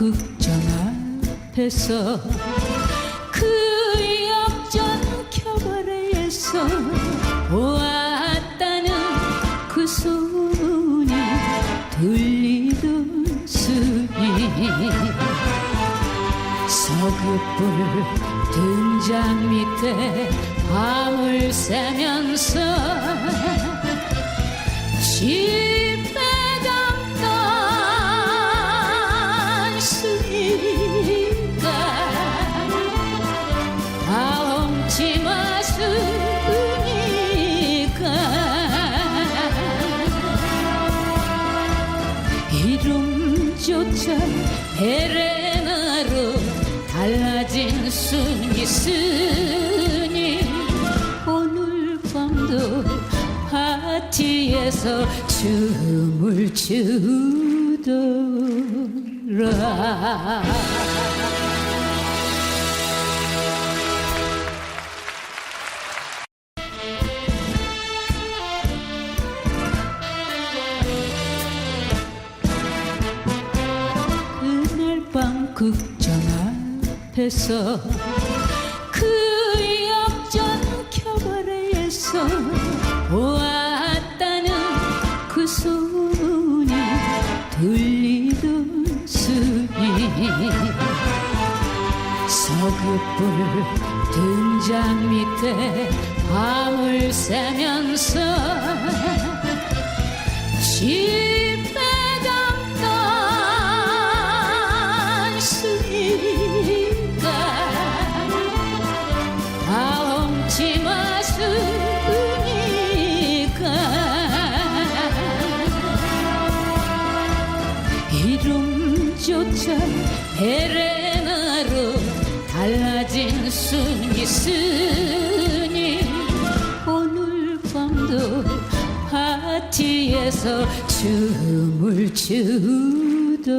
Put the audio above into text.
극장 앞에서 그 역전 켜바레에서 보았다는 그 소문이 들리듯이 서글불 등잔 밑에 밤을 새면서 집 이름조차 에레나로 달라진 순이 쓰니 오늘 밤도 파티에서 춤을 추더라 극장 앞에서 그 역전 켜바레에서 보았다는 그 소문이 들리듯이 서글불 등잔 밑에 밤을 새면서 집 이름조차 에레나로 달라진 순이 쓰니 오늘 밤도 파티에서 춤을 추더라